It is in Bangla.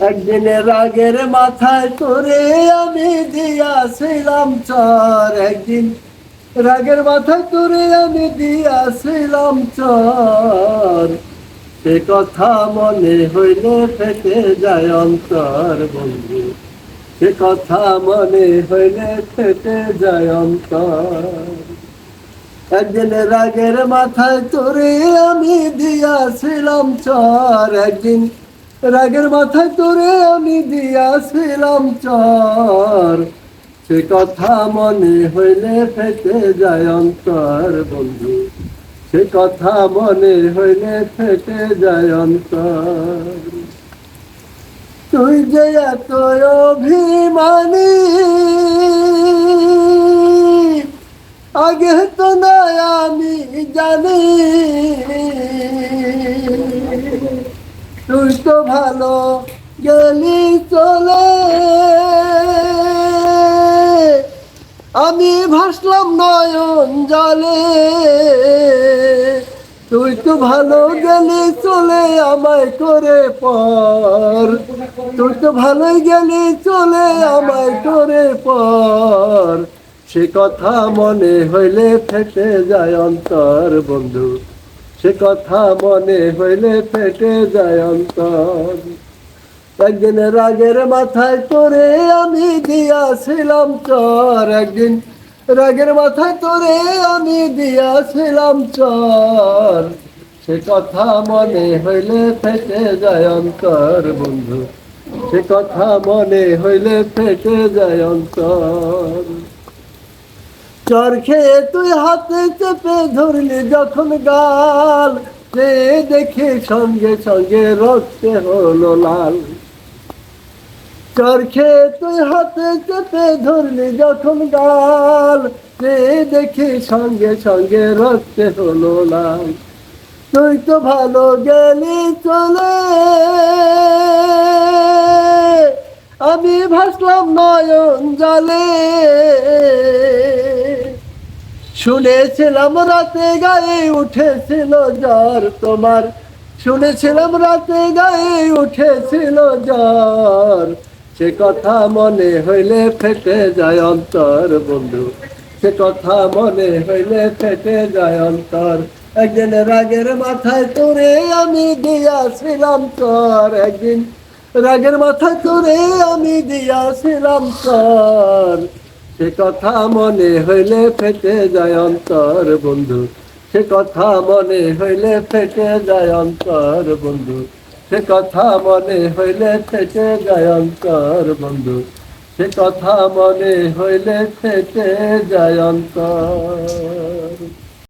একদিনে রাগের মাথায় তোরে আমি দিয়াছিলাম চর। একদিন রাগের মাথায় তোরে আমি দিয়াছিলাম চর। সে কথা মনে হইলে ফেটে যায় অন্তর বন্ধু। সে কথা মনে হইলে ফেটে যায় অন্তর। একদিন রাগের মাথায় তোরে আমি দিয়াছিলাম চর। একদিন রাগের মাথায় তোরে আমি দিয়াছিলাম চর। সে কথা মনে হইলে ফেটে যায় অন্তর, বন্ধু। সে কথা মনে হইলে ফেটে যায় অন্তর। তুই যে এত অভিমানী, আগে তো না আমি জানি। তুই তো ভালো গেলি চলে। আমি ভাসলাম নয়ন জলে। তুই তো ভালো গেলি চলে আমায় করে পর। তুই তো ভালোই গেলি চলে আমায় করে পর। সে কথা মনে হইলে ফেটে যায় অন্তর বন্ধু। কথা মনে হইলে ফেটে যায় অন্তর। একদিন রাগের মাথায় তোরে আমি দিয়াছিলাম চর। একদিন রাগের মাথায় তোরে আমি দিয়াছিলাম চর। সে কথা মনে হইলে ফেটে যায় অন্তর বন্ধু। সে কথা মনে হইলে ফেটে যায় অন্তর। চর খেয়ে তুই হাতে চেপে ধরলি যখন গাল। সে দেখে সঙ্গে সঙ্গে রক্তে হলো লাল। চর খেয়ে তুই হাতে চেপে ধরলি যখন গাল। সে দেখে সঙ্গে সঙ্গে রক্তে হলো লাল। তুই তো ভালো গেলি চলে। আমি ভাসলাম নয়ন জলে। শুনেছিলাম রাতে গায়ে উঠেছিল জ্বর তোমার। শুনেছিলাম রাতে গায়ে উঠেছিল জ্বর। সে কথা মনে হইলে ফেটে যায় অন্তর বন্ধু। সে কথা মনে হইলে ফেটে যায় অন্তর। একদিন রাগের মাথায় তোরে আমি দিয়াছিলাম তোর একদিন রাগের মাথায় তোরে আমি দিয়াছিলাম তোর সে কথা মনে হইলে ফেটে যায় অন্তর বন্ধু। সে কথা মনে হইলে ফেটে যায় অন্তর বন্ধু। সে কথা মনে হইলে ফেটে যায় অন্তর বন্ধু। সে কথা মনে হইলে ফেটে যায় অন্তর।